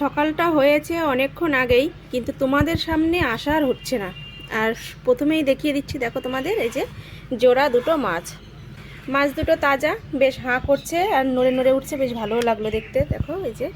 সকালটা হয়েছে অনেকক্ষণ আগেই, কিন্তু তোমাদের সামনে আসার হচ্ছে না। আর প্রথমেই দেখিয়ে দিচ্ছি, দেখো তোমাদের, এই যে জোড়া দুটো মাছ। মাছ দুটো তাজা, বেশ হাঁ করছে আর নড়ে নড়ে উঠছে, বেশ ভালোও লাগল দেখতে। দেখো, এই যে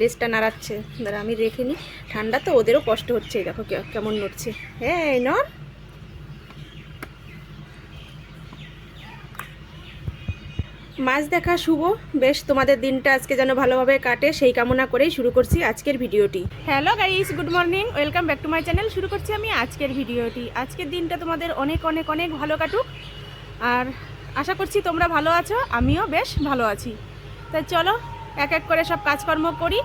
লেজটা নাড়াচ্ছে। দাঁড়া, আমি রেখে নিই ঠান্ডা তো, ওদেরও কষ্ট হচ্ছে দেখো কেমন নড়ছে। হ্যাঁ এই নর মাছ দেখা শুভ। বেশ, তোমাদের দিনটা আজকে যেন ভালোভাবে কাটে, সেই কামনা করেই শুরু করছি আজকের ভিডিওটি। Hello guys good morning welcome back to my channel শুরু করছি আমি আজকের ভিডিওটি। আজকের দিনটা তোমাদের অনেক অনেক অনেক ভালো কাটুক। আর আশা করছি তোমরা ভালো আছো, আমিও বেশ ভালো আছি। তাই চলো, এক এক করে সব কাজকর্ম করি।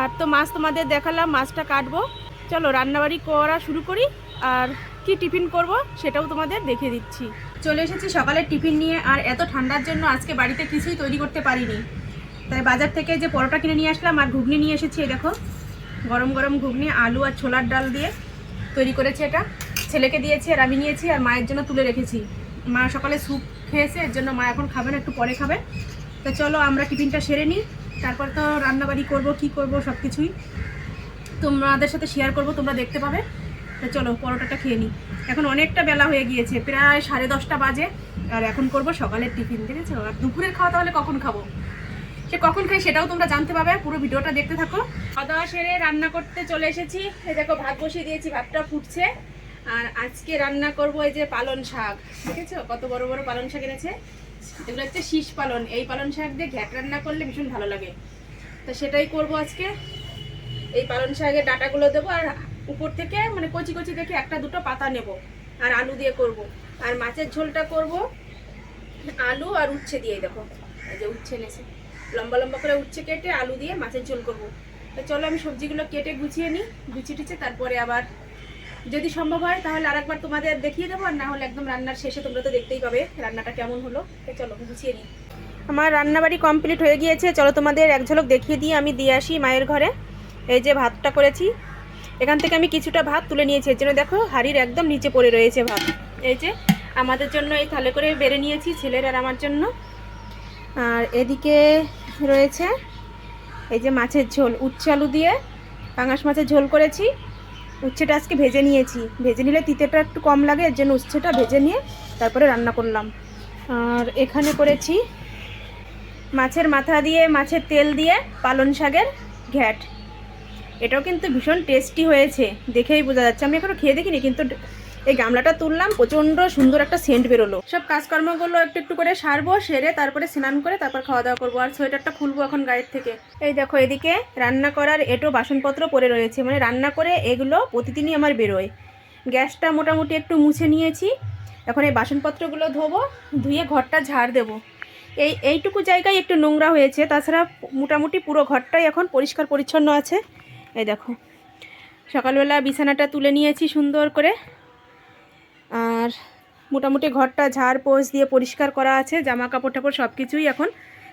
আর তো মাছ তোমাদের দেখালাম, মাছটা কাটবো। চলো, রান্নাবাড়ি করা শুরু করি। আর কি টিফিন করব সেটাও তোমাদের দেখে দিচ্ছি। চলে এসেছি সকালের টিফিন নিয়ে, আর এত ঠান্ডার জন্য আজকে বাড়িতে কিছুই তৈরি করতে পারিনি। তাই বাজার থেকে যে পরোটা কিনে নিয়ে আসলাম, আর ঘুগনি নিয়ে এসেছি দেখো। গরম গরম ঘুগনি, আলু আর ছোলার ডাল দিয়ে তৈরি করেছি এটা। ছেলেকে দিয়েছি আর আমি নিয়েছি, আর মায়ের জন্য তুলে রেখেছি। মা সকালে স্যুপ খেয়েছে, এর জন্য মা এখন খাবে না, একটু পরে খাবে। তো চলো আমরা টিফিনটা সেরে নিই, তারপর তো রান্নাবাড়ি করব, কি করব সব কিছুই তোমাদের সাথে শেয়ার করব, তোমরা দেখতে পাবে। তো চলো, পরোটাটা খেয়ে নিই এখন অনেকটা বেলা হয়ে গিয়েছে, প্রায় সাড়ে দশটা বাজে। আর এখন করব সকালের টিফিন ঠিক আছে আর দুপুরের খাওয়া তাহলে কখন খাব? সে কখন খাই সেটাও তোমরা জানতে পাবে, পুরো ভিডিওটা দেখতে থাকো। খাওয়া দাওয়া সেরে রান্না করতে চলে এসেছি। এই দেখো, ভাত বসিয়ে দিয়েছি, ভাতটা ফুটছে। আর আজকে রান্না করব এই যে পালন শাক, দেখেছ? কত বড় বড় পালন শাক এনেছে। এগুলো হচ্ছে শীষ পালন। এই পালন শাক দিয়ে ঘ্যাট রান্না করলে ভীষণ ভালো লাগে। তো সেটাই করব আজকে। এই পালন শাকের ডাটাগুলো দেবো আর উপর থেকে মানে কচি কচি দেখে একটা দুটো পাতা নেব আর আলু দিয়ে করব। আর মাছের ঝোলটা করব। আলু আর উচ্ছে দিয়ে দেখো। এই যে উচ্ছে এনেছে। লম্বা লম্বা করে উচ্ছে কেটে আলু দিয়ে মাছের ঝোল করব। তো চলো আমি সবজিগুলো কেটে গুছিয়ে নিই, গুছিয়ে টুছিয়ে তারপরে আবার যদি সম্ভব হয় তাহলে আরেকবার তোমাদের দেখিয়ে দেবো, আর না হলে একদম রান্নার শেষে তোমরা তো দেখতেই পাবে রান্নাটা কেমন হলো। চলো, গুছিয়ে নিই। আমার রান্নাবাড়ি কমপ্লিট হয়ে গিয়েছে। চলো তোমাদের এক ঝলক দেখিয়ে দিয়ে আমি দিয়ে আসি মায়ের ঘরে। এই যে ভাতটা করেছি এখান থেকে আমি কিছুটা ভাত তুলে নিয়েছি। এর জন্য দেখো, হাড়ির একদম নিচে পড়ে রয়েছে ভাত। এই যে, আমাদের জন্য এই থালে করে বেড়ে নিয়েছি ছেলের আর আমার জন্য। আর এদিকে রয়েছে এই যে মাছের ঝোল, উচ্ছে আলু দিয়ে পাঙাশ মাছের ঝোল করেছি। উচ্ছেটা আজকে ভেজে নিয়েছি। ভেজে নিলে তিতেটা একটু কম লাগে, এর জন্য উচ্ছেটা ভেজে নিয়ে তারপরে রান্না করলাম। আর এখানে করেছি মাছের মাথা দিয়ে, মাছের তেল দিয়ে পালন শাকের ঘ্যাট। এটাও কিন্তু ভীষণ টেস্টি হয়েছে, দেখেই বোঝা যাচ্ছে। আমি এখনও খেয়ে দেখিনি, কিন্তু এই গামলাটা তুললাম, প্রচণ্ড সুন্দর একটা সেন্ট বেরোলো। সব কাজকর্মগুলো একটু একটু করে সারবো, সেরে তারপরে স্নান করে তারপর খাওয়া দাওয়া করব, আর সোয়েটারটা খুলবো এখন গায়ের থেকে। এই দেখো, এদিকে রান্না করার এটো বাসনপত্র পড়ে রয়েছে মানে রান্না করে এগুলো প্রতিদিনই আমার বেরোয়। গ্যাসটা মোটামুটি একটু মুছে নিয়েছি, এখন এই বাসনপত্রগুলো ধোবো, ধুয়ে ঘরটা ঝাড় দেবো। এই, এইটুকু জায়গায় একটু নোংরা হয়েছে, তাছাড়া মোটামুটি পুরো ঘরটাই এখন পরিষ্কার পরিচ্ছন্ন আছে। এই দেখো। সকালবেলা বিছানাটা তুলে নিয়েছি সুন্দর করে। আর মোটামুটি ঘরটা ঝাড় পোষ দিয়ে পরিষ্কার করা আছে জামা কাপড় টাপড় সব কিছুই এখন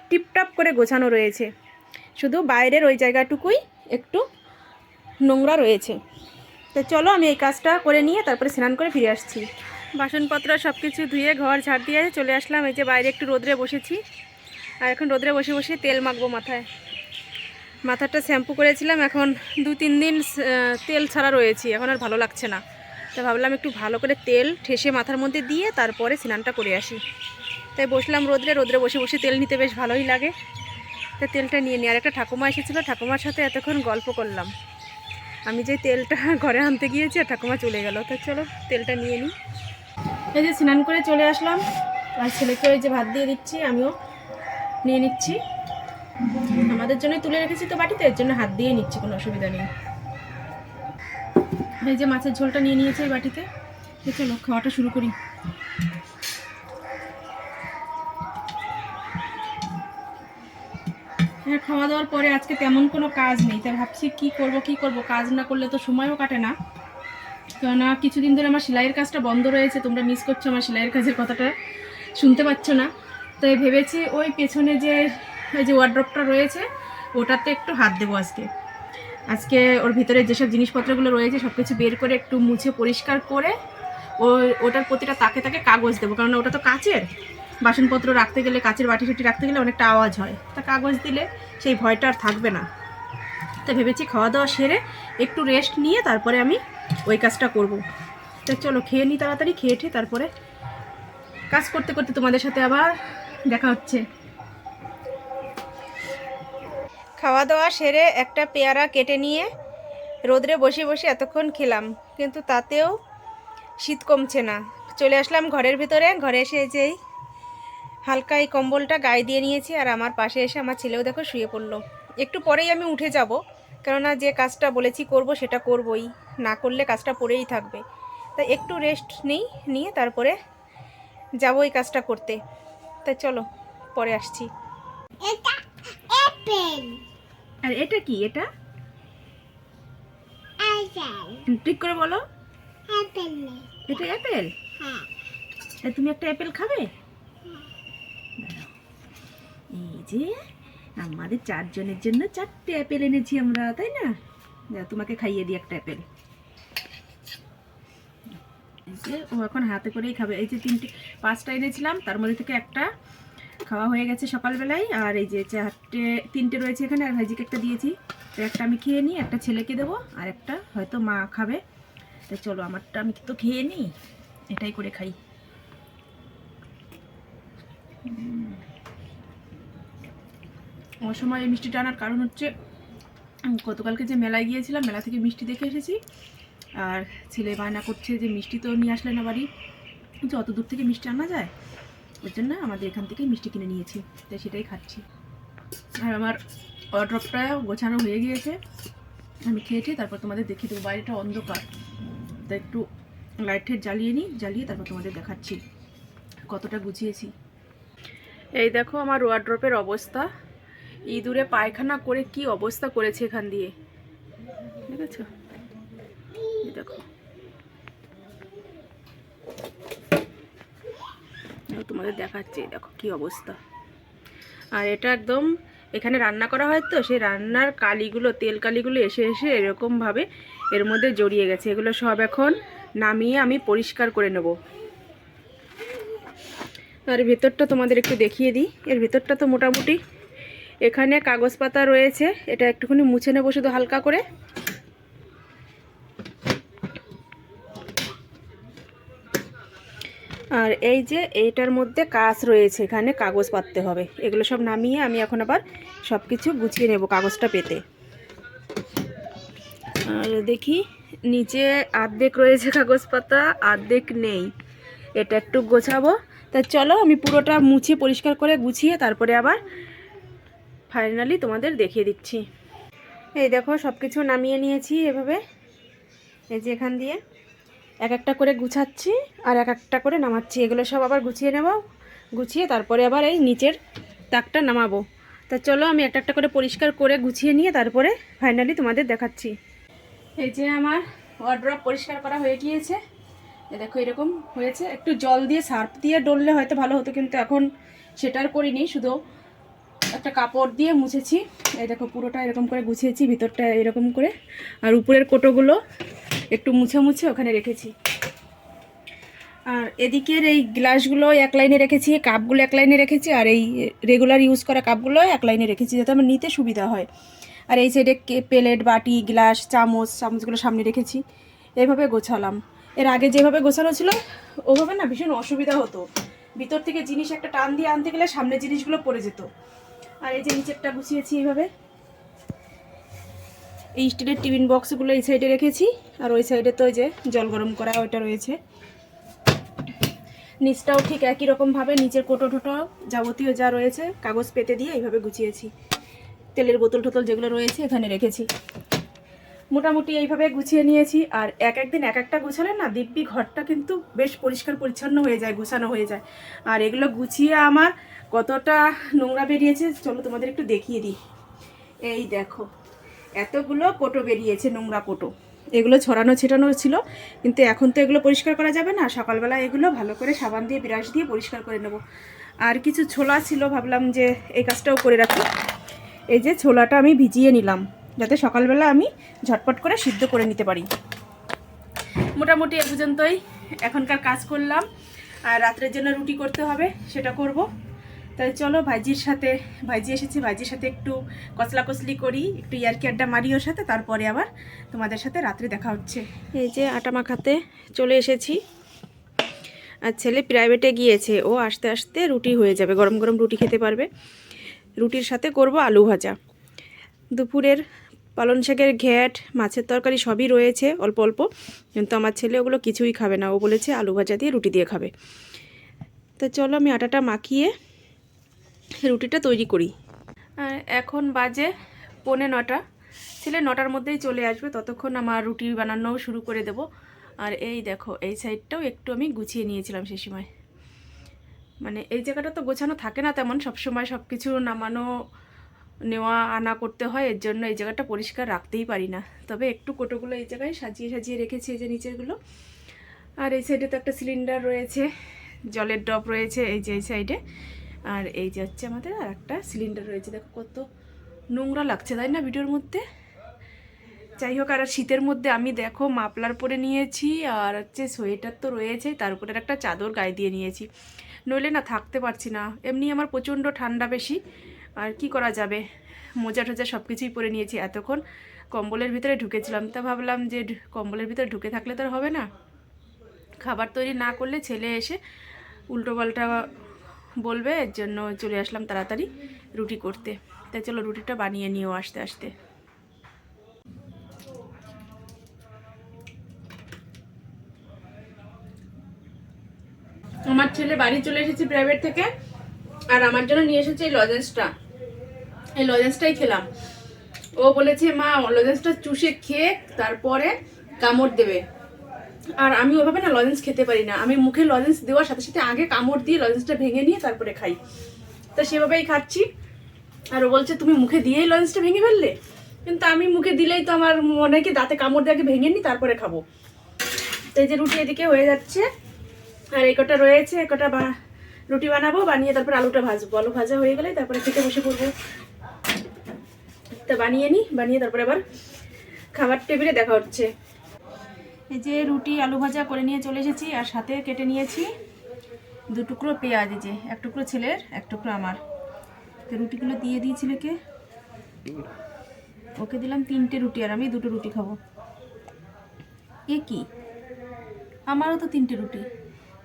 টিপটাপ করে গোছানো রয়েছে। শুধু বাইরের ওই জায়গাটুকুই একটু নোংরা রয়েছে। তো চলো আমি এই কাজটা করে নিয়ে তারপরে স্নান করে ফিরে আসছি। বাসনপত্র সব কিছু ধুয়ে ঘর ঝাড় দিয়ে চলে আসলাম। এই যে বাইরে একটু রোদ্রে বসেছি। আর এখন রোদ্রে বসে বসে তেল মাখবো মাথায়। মাথাটা শ্যাম্পু করেছিলাম, এখন দু তিন দিন তেল ছাড়া রয়েছি, এখন আর ভালো লাগছে না। তাই ভাবলাম একটু ভালো করে তেল ঠেসে মাথার মধ্যে দিয়ে তারপরে স্নানটা করে আসি। তাই বসলাম রোদ্রে রোদ্রে বসে বসে তেল নিতে বেশ ভালোই লাগে। তাই তেলটা নিয়ে নিই আর একটা ঠাকুমা এসেছিল, ঠাকুমার সাথে এতক্ষণ গল্প করলাম। আমি যে তেলটা ঘরে আনতে গিয়েছি আর ঠাকুমা চলে গেল, তো চলো তেলটা নিয়ে নিই এই যে স্নান করে চলে আসলাম, আর ছেলেকে ওই যে ভাত দিয়ে দিচ্ছি, আমিও নিয়ে নিচ্ছি। আমাদের জন্য তুলে রেখেছি তো বাটিতে, এর জন্য হাত দিয়ে নিচ্ছি, কোনো অসুবিধা নেই। এই যে মাছের ঝোলটা নিয়ে নিয়েছে এই বাটিতে চলো খাওয়াটা শুরু করি। হ্যাঁ খাওয়া দাওয়ার পরে আজকে তেমন কোনো কাজ নেই, তাই ভাবছি কি করব কি করব, কাজ না করলে তো সময়ও কাটে না। কেননা কিছুদিন ধরে আমার সেলাইয়ের কাজটা বন্ধ রয়েছে, তোমরা মিস করছ আমার সেলাইয়ের কাজের কথাটা, শুনতে পাচ্ছ না। তাই ভেবেছি ওই পেছনে যে ওই যে ওয়ার্ড্রপটা রয়েছে, ওটাতে একটু হাত দেবো আজকে। আজকে ওর ভিতরে যেসব জিনিসপত্রগুলো রয়েছে সব কিছু বের করে একটু মুছে পরিষ্কার করে ও, ওটার প্রতিটা তাকে তাকে কাগজ দেবো। কারণ ওটা তো কাচের। বাসনপত্র রাখতে গেলে, কাচের বাটি টাটি রাখতে গেলে অনেকটা আওয়াজ হয়। তা কাগজ দিলে সেই ভয়টা আর থাকবে না। তা ভেবেছি খাওয়া দাওয়া সেরে একটু রেস্ট নিয়ে তারপরে আমি ওই কাজটা করব। তো চলো, খেয়ে নিই তাড়াতাড়ি, খেয়ে ঠে তারপরে কাজ করতে করতে তোমাদের সাথে আবার দেখা হচ্ছে। খাওয়া দাওয়া সেরে একটা পেয়ারা কেটে নিয়ে রোদরে বসে বসে এতক্ষণ খেলাম। কিন্তু তাতেও শীত কমছে না। চলে আসলাম ঘরের ভিতরে। ঘরে এসে যেই হালকা এই কম্বলটা গায়ে দিয়ে নিয়েছি আর আমার পাশে এসে আমার ছেলেও দেখো শুয়ে পড়ল। একটু পরেই আমি উঠে যাব, কেননা যে কাজটা বলেছি করব সেটা করবই। না করলে কাজটা পড়েই থাকবে। তাই একটু রেস্ট নিই, নিয়ে তারপরে যাব এই কাজটা করতে। তাই চলো, পরে আসছি। এটা আর এটা কি? এটা? ঠিক করে বলো। এটা অ্যাপেল হ্যাঁ। তুমি একটা অ্যাপেল খাবে? এই যে আমাদের চারজনের জন্য চারটে অ্যাপেল এনেছি আমরা তাই না? দাও, তোমাকে খাইয়ে দিই একটা অ্যাপেল যে ও এখন হাতে করেই খাবে। এই যে তিনটে পাঁচটা এনেছিলাম তার মধ্যে থেকে একটা খাওয়া হয়ে গেছে সকালবেলায়। আর এই যে চারটে, তিনটে রয়েছে এখানে, আর ভাইজিকে একটা দিয়েছি। তো একটা আমি খেয়ে নিই, একটা ছেলেকে দেবো, আর একটা হয়তো মা খাবে। তো চলো, আমারটা আমি তো খেয়ে নিই, এটাই করে খাই। অসময়ে এই মিষ্টিটা আনার কারণ হচ্ছে গতকালকে যে মেলায় গিয়েছিলাম, মেলা থেকে মিষ্টি দেখে এসেছি। আর ছেলে বায়না করছে যে মিষ্টি তো নিয়ে আসলে না বাড়ি, যে অত দূর থেকে মিষ্টি আনা যায়। ওই জন্য আমাদের এখান থেকেই মিষ্টি কিনে নিয়েছি, তাই সেটাই খাচ্ছি। আর আমার অর্ড্রপটা গোছানো হয়ে গিয়েছে। আমি খেয়েছি তারপর তোমাদের দেখিয়ে দেবো। বাড়িটা অন্ধকার। তো একটু লাইটের জ্বালিয়ে নিই, জ্বালিয়ে তারপর তোমাদের দেখাচ্ছি কতটা গুছিয়েছি। এই দেখো আমার ওয়ার্ড্রপের অবস্থা। ইঁদুরে পায়খানা করে কি অবস্থা করেছে এখান দিয়ে। দেখেছ? এই দেখো। এই তোমাদের দেখাচ্ছি, দেখো কি অবস্থা। আর এটা একদম, এখানে রান্না করা হয় তো, সেই রান্নার কালিগুলো, তেল কালিগুলো এসে এসে এরকমভাবে এর মধ্যে জড়িয়ে গেছে। এগুলো সব এখন নামিয়ে আমি পরিষ্কার করে নেব। আর ভেতরটা তোমাদের একটু দেখিয়ে দিই। এর ভেতরটা তো মোটামুটি, এখানে কাগজ পাতা রয়েছে, এটা একটুখানি মুছে নেব শুধু হালকা করে। আর এই যে এইটার মধ্যে কাজ রয়েছে, এখানে কাগজ পাততে হবে। এগুলো সব নামিয়ে আমি এখন আবার সব কিছু গুছিয়ে নেব কাগজটা পেতে। আর দেখি, নিচে আর্ধেক রয়েছে কাগজ পাতা, আর্ধেক নেই। এটা একটু গোছাবো। তা চলো, আমি পুরোটা মুছে পরিষ্কার করে গুছিয়ে তারপরে আবার ফাইনালি তোমাদের দেখিয়ে দিচ্ছি। এই দেখো সব কিছু নামিয়ে নিয়েছি এভাবে। এই যে এখান দিয়ে। এক একটা করে গুছাচ্ছি আর এক একটা করে নামাচ্ছি। এগুলো সব আবার গুছিয়ে নেব, গুছিয়ে তারপরে আবার এই নিচের তাকটা নামাবো। তা চলো আমি একটা একটা করে পরিষ্কার করে গুছিয়ে নিয়ে তারপরে ফাইনালি তোমাদের দেখাচ্ছি। এই যে আমার ওয়ার্ড্রপ পরিষ্কার করা হয়ে গিয়েছে। দেখো এরকম হয়েছে। একটু জল দিয়ে সার্ফ দিয়ে ডললে হয়তো ভালো হতো, কিন্তু এখন সেটা আর করিনি শুধু একটা কাপড় দিয়ে মুছেছি। এই দেখো পুরোটা এরকম করে গুছিয়েছি, ভিতরটা এরকম করে। আর উপরের কোটোগুলো একটু মুছে মুছে ওখানে রেখেছি। আর এদিকের এই গ্লাসগুলো এক লাইনে রেখেছি, কাপগুলো এক লাইনে রেখেছি, আর এই রেগুলার ইউজ করা কাপগুলো এক লাইনে রেখেছি যাতে আমার নিতে সুবিধা হয়। আর এই সাইডে প্লেট, বাটি, গ্লাস, চামচ চামচগুলো সামনে রেখেছি। এইভাবে গোছালাম। এর আগে যেভাবে গোছানো ছিল, ওভাবে না ভীষণ অসুবিধা হতো। ভিতর থেকে জিনিস একটা টান দিয়ে আনতে গেলে সামনে জিনিসগুলো পড়ে যেত। আর এই যে নিচেরটা গুছিয়েছি এইভাবে এই স্টিলের টিফিন বক্সগুলো এই সাইডে রেখেছি, আর ওই সাইডে তো যে জল গরম করা ওইটা রয়েছে। নিচটাও ঠিক একই রকমভাবে, নিচের কোটো টোটো যাবতীয় যা রয়েছে, কাগজ পেতে দিয়ে এইভাবে গুছিয়েছি। তেলের বোতল টোতল যেগুলো রয়েছে এখানে রেখেছি। মোটামুটি এইভাবে গুছিয়ে নিয়েছি, আর এক একদিন এক একটা গুছালে না দিব্যি ঘরটা কিন্তু বেশ পরিষ্কার পরিচ্ছন্ন হয়ে যায়, গুছানো হয়ে যায়। আর এগুলো গুছিয়ে আমার কতটা নোংরা বেরিয়েছে, চলো তোমাদের একটু দেখিয়ে দিই। এই দেখো। এতগুলো কোটো বেরিয়েছে, নোংরা কোটো। এগুলো ছড়ানো ছেটানো ছিল, কিন্তু এখন তো এগুলো পরিষ্কার করা যাবে না। সকালবেলা এগুলো ভালো করে সাবান দিয়ে, ব্রাশ দিয়ে পরিষ্কার করে নেব। আর কিছু ছোলা ছিল, ভাবলাম যে এই কাজটাও করে রাখি। এই যে ছোলাটা আমি ভিজিয়ে নিলাম, যাতে সকালবেলা আমি ঝটপট করে সিদ্ধ করে নিতে পারি। মোটামুটি এ পর্যন্তই। এখনকার কাজ করলাম, আর রাত্রের জন্য রুটি করতে হবে, সেটা করব। তাই চলো ভাইজির সাথে, ভাইজি এসেছি, ভাইজির সাথে একটু কচলা কচলি করি, একটু ইয়ারকি আড্ডা মারি ওর সাথে, তারপরে আবার তোমাদের সাথে রাত্রে দেখা হচ্ছে। এই যে আটা মাখাতে চলে এসেছি। আর ছেলে প্রাইভেটে গিয়েছে, ও আস্তে আস্তে রুটি হয়ে যাবে, গরম গরম রুটি খেতে পারবে। রুটির সাথে করব আলু ভাজা। দুপুরের পালন শাকের ঘ্যাট, মাছের তরকারি সবই রয়েছে, অল্প অল্প। কিন্তু আমার ছেলে ওগুলো কিছুই খাবে না, ও বলেছে আলু ভাজা দিয়ে রুটি দিয়ে খাবে। তো চলো আমি আটাটা মাখিয়ে রুটিটা তৈরি করি। এখন বাজে পৌনে নটা। ছেলে নটার মধ্যেই চলে আসবে, ততক্ষণ আমার রুটি বানানোও শুরু করে দেব। আর এই দেখো, এই সাইডটাও একটু আমি গুছিয়ে নিয়েছিলাম সে সময়। মানে এই জায়গাটা তো গোছানো থাকে না তেমন সবসময় সব কিছু নামানো, নেওয়া, আনা করতে হয়, এর জন্য এই জায়গাটা পরিষ্কার রাখতেই পারি না। তবে একটু কোটোগুলো এই জায়গায় সাজিয়ে সাজিয়ে রেখেছি এই যে নিচেরগুলো। আর এই সাইডে তো একটা সিলিন্ডার রয়েছে, জলের ডব রয়েছে এই যে এই সাইডে। আর এই যে হচ্ছে আমাদের আর একটা সিলিন্ডার রয়েছে। দেখো কত নোংরা লাগছে, তাই না ভিডিওর মধ্যে? যাই হোক, আর শীতের মধ্যে আমি দেখো মাপলার পরে নিয়েছি, আর হচ্ছে সোয়েটার তো রয়েছে, তার উপরে একটা চাদর গায়ে দিয়ে নিয়েছি। নইলে না থাকতে পারছি না, এমনি আমার প্রচণ্ড ঠান্ডা বেশি, আর কি করা যাবে? মোজা টোজা সব কিছুই পরে নিয়েছি। এতক্ষণ কম্বলের ভিতরে ঢুকেছিলাম, তা ভাবলাম যে কম্বলের ভিতরে ঢুকে থাকলে তো হবে না। খাবার তৈরি না করলে ছেলে এসে উল্টোপাল্টা বলবে, এর জন্য চলে আসলাম তাড়াতাড়ি রুটি করতে। তাই চলো রুটিটা বানিয়ে নিও আস্তে আস্তে। আমার ছেলে বাড়ি চলে এসেছে প্রাইভেট থেকে, আর আমার জন্য নিয়ে এসেছে এই লজেন্সটা। এই লজেন্সটাই খেলাম। ও বলেছে, মা, লজেন্সটা চুষে খেয়ে তারপরে কামড় দেবে। আর আমি ওভাবে না লজেন্স খেতে পারি না। আমি মুখে লজেন্স দেওয়ার সাথে সাথে আগে কামড় দিয়ে লজেন্সটা ভেঙে নিয়ে তারপরে খাই। তো সেভাবেই খাচ্ছি। আর ও বলছে, তুমি মুখে দিয়েই লজেন্সটা ভেঙে ফেললে? কিন্তু আমি মুখে দিলেই তো আমার মনে হয় দাঁতে কামড় দিয়ে আগে ভেঙে নিই, তারপরে খাব। তো এই যে রুটি এদিকে হয়ে যাচ্ছে। আর এই কটা রয়েছে, এই কটা বা রুটি বানাবো, বানিয়ে তারপর আলুটা ভাজবো। আলু ভাজা হয়ে গেলে তারপরে খেতে বসে পড়ব। তা বানিয়ে নিই, বানিয়ে তারপরে আবার খাবার টেবিলে দেখা হচ্ছে। এই যে রুটি, আলু ভাজা করে নিয়ে চলে এসেছি আর সাথে কেটে নিয়েছি দু টুকরো পেঁয়াজ যে এক টুকরো ছেলের, এক টুকরো আমার। তো রুটিগুলো দিয়ে দিই ছেলেকে ওকে দিলাম তিনটে রুটি আর আমি দুটো রুটি খাব। এ কি? আমারও তো তিনটে রুটি।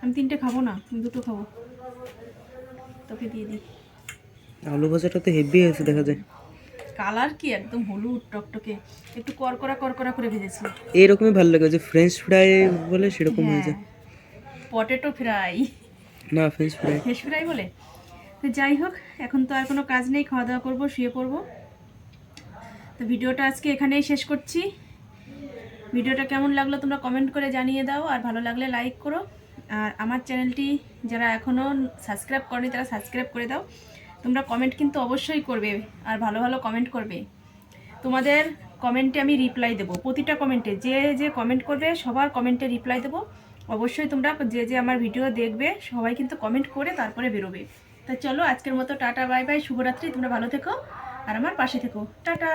আমি তিনটে খাব না, আমি দুটো খাব। তোকে দিয়ে দিই। আলু ভাজাটা তো হেভি হয়েছে, দেখা যায়। কালার কি একদম হলুদ টকটকে একটু করকরা করকরা করে ভেজেছি। এইরকমই ভালো লাগে যে ফ্রেঞ্চ ফ্রাই বলে সেরকম হয়ে যায়। পটেটো ফ্রাই না ফ্রেঞ্চ ফ্রাই ফিশ ফ্রাই বলে? তো যাই হোক এখন তো আর কোনো কাজ নেই খাওয়া দাওয়া করব শুয়ে পড়ব। তো ভিডিওটা আজকে এখানেই শেষ করছি। ভিডিওটা কেমন লাগল তোমরা কমেন্ট করে জানিয়ে দাও আর ভালো লাগলে লাইক করো। আর আমার চ্যানেলটি যারা এখনও সাবস্ক্রাইব করনি তারা সাবস্ক্রাইব করে দাও। তোমরা কমেন্ট কিন্তু অবশ্যই করবে আর ভালো ভালো কমেন্ট করবে। তোমাদের কমেন্টে আমি রিপ্লাই দেবো, প্রতিটা কমেন্টে যে যে কমেন্ট করবে, সবার কমেন্টে রিপ্লাই দেবো। অবশ্যই তোমরা যে যে আমার ভিডিও দেখবে, সবাই কিন্তু কমেন্ট করে তারপরে বেরোবে। তা চলো, আজকের মতো টাটা বাই বাই শুভরাত্রি, তোমরা ভালো থেকো। আর আমার পাশে থেকো। টাটা!